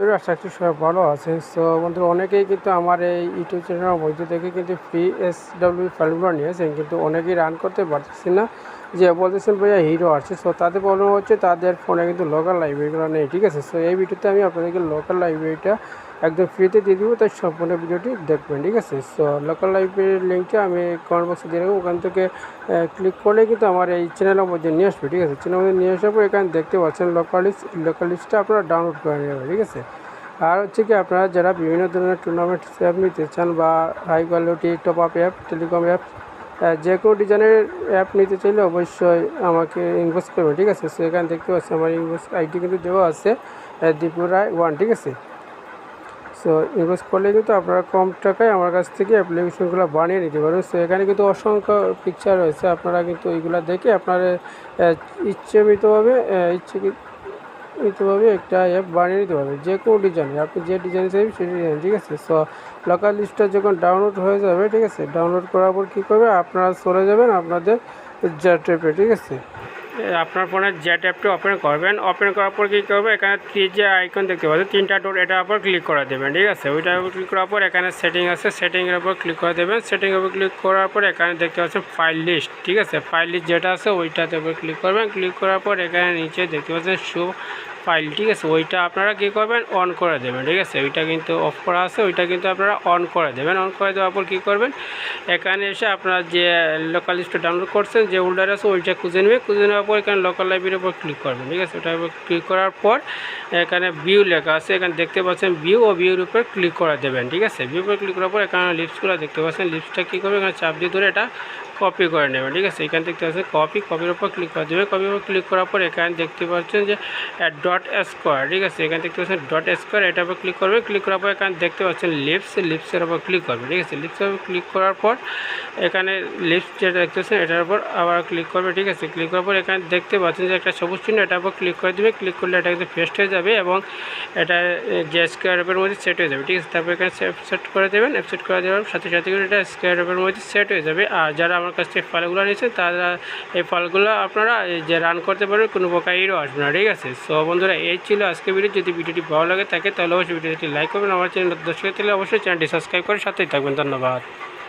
বন্ধুরা আশা করছি সবাই ভালো আছে। সো বন্ধুরা, অনেকেই কিন্তু আমার এই ইউটিউব চ্যানেলের মধ্যে থেকে কিন্তু ফ্রি এস ডাব্লিউ ফাইলগুলো নিয়েছেন, কিন্তু অনেকেই রান করতে পারতেছি না। যে বলতেছেন ভাইয়া হিরো আছে সো তাদের প্রবলেম হচ্ছে তাদের ফোনে কিন্তু লোকাল লাইব্রেরিগুলো নেই, ঠিক আছে? সো এই ভিডিওতে আমি আপনাদেরকে লোকাল লাইব্রেরিটা একদম ফ্রিতে দিয়ে দিব, তাই সম্পূর্ণ ভিডিওটি দেখবেন, ঠিক আছে? সো লোকাল লাইব্রেরির লিঙ্কটা আমি কমেন্ট বক্সে দিয়ে রাখব, ওখান থেকে ক্লিক করলে কিন্তু আমার এই চ্যানেলের মধ্যে নিয়ে আসবে, ঠিক আছে? চ্যানেলের মধ্যে নিয়ে আসার পর এখানে দেখতে পাচ্ছেন লোকাল লিস্ট লোকাল লিস্টটা আপনারা ডাউনলোড করে নেবেন ঠিক আছে? আর হচ্ছে কি আপনারা যারা বিভিন্ন ধরনের টুর্নামেন্ট অ্যাপ নিতে চান বা high quality top up app telecom app যে কোনো ডিজাইনের অ্যাপ নিতে চাইলে অবশ্যই আমাকে ইনভেস্ট করবে ঠিক আছে? সো এখানে দেখতে পাচ্ছি আমার ইনভেস্ট আইডি কিন্তু দেওয়া আছে দীপুর রায় ওয়ান ঠিক আছে? সো ইনভেস্ট করলে কিন্তু আপনারা কম টাকায় আমার কাছ থেকে অ্যাপ্লিকেশনগুলো বানিয়ে নিতে পারবেন। সো এখানে কিন্তু অসংখ্য পিকচার রয়েছে, আপনারা কিন্তু এইগুলো দেখে আপনার ইচ্ছেমিতভাবে ইচ্ছে নিতেভাবে একটা অ্যাপ বানিয়ে নিতে পারবেন যে কোনো ডিজাইন আপনি যে ডিজাইন চাইবেন সেই ডিজাইন ঠিক আছে? সো লোকাল লিস্টটা যখন ডাউনলোড হয়ে যাবে, ঠিক আছে? ডাউনলোড করার পর কী করবে? আপনারা চলে যাবেন আপনাদের জ্যাট অ্যাপে ঠিক আছে? আপনার ফোনের জ্যাট অ্যাপটি ওপেন করবেন। ওপেন করার পর কী করবে? এখানে থ্রি যে আইকন দেখতে পাচ্ছেন। তিনটা ডোর এটার উপর ক্লিক করে দেবেন, ঠিক আছে? ওইটার উপর ক্লিক করার পর এখানে সেটিং আছে। সেটিংয়ের উপর ক্লিক করে দেবেন। সেটিংয়ের উপর ক্লিক করার পর এখানে দেখতে পাচ্ছেন ফাইল লিস্ট ঠিক আছে? ফাইল লিস্ট যেটা আছে, ওইটাতে উপর ক্লিক করবেন। ক্লিক করার পর এখানে নিচে দেখতে পাচ্ছেন শো ফাইল ঠিক আছে? ওইটা আপনারা কী করবেন? অন করে দেবেন, ঠিক আছে? ওইটা কিন্তু অফ করা আছে। ওইটা কিন্তু আপনারা অন করে দেবেন। অন করে দেওয়ার পর কী করবেন? এখানে এসে আপনারা যে লোকাল লিস্টটা ডাউনলোড করছেন, যে হোল্ডার আছে, ওইটা খুঁজে নেবে। খুঁজে নেওয়ার পর এখানে লোকাল লাইব্রেরির উপর ক্লিক করবেন, ঠিক আছে? ওটার উপর ক্লিক করার পর এখানে ভিউ লেখা আছে, এখানে দেখতে পাচ্ছেন ভিউ ও ভিউর উপর ক্লিক করা দেবেন, ঠিক আছে? ভিউ উপর ক্লিক করার পর এখানে লিপসগুলো দেখতে পাচ্ছেন লিপসটা কী করবে? এখানে চাপ দিয়ে ধরে এটা কপি করে নেবেন ঠিক আছে? এখান দেখতে পাচ্ছেন কপি কপির উপর ক্লিক করে দেবেন কপির উপর ক্লিক করার পর এখানে দেখতে পাচ্ছেন যে ডট স্কোয়ার ঠিক আছে? এখানে দেখতে পাচ্ছেন ডট স্কোয়ার এটার উপর ক্লিক করবে ক্লিক করার পর এখানে দেখতে পাচ্ছেন লিপস লিপসের উপর ক্লিক করবে, ঠিক আছে? লিপসের উপর ক্লিক করার পর এখানে লিপস যেটা দেখতে পাচ্ছেন, এটার উপর আবার ক্লিক করবে, ঠিক আছে? ক্লিক করার পর এখানে দেখতে পাচ্ছেন যে, একটা সবুজ চিহ্ন, এটার উপর ক্লিক করে দেবে ক্লিক করলে এটা কিন্তু পেস্ট হয়ে যাবে এবং এটা যে স্কোয়ার অ্যাপের মধ্যে সেট হয়ে যাবে, ঠিক আছে? তারপর এখানে সেট করে দেবেন সেট করে দেওয়ার সাথে সাথে এটা স্কোয়ার অ্যাপের মধ্যে সেট হয়ে যাবে। আর যারা আমার কাছ থেকে ফলগুলো নিয়েছে তারা এই ফলগুলো আপনারা যে রান করতে পারবেন, কোনো প্রকার ইয়েও আসবে না, ঠিক আছে? সো বন্ধুরা, এই ছিল আজকে ভিডিও যদি ভিডিওটি ভালো লাগে থাকে, তাহলে অবশ্যই ভিডিওটি লাইক করবেন। আমার চ্যানেল দর্শক তাহলে অবশ্যই চ্যানেলটি সাবস্ক্রাইব করে সাথেই থাকবেন। ধন্যবাদ।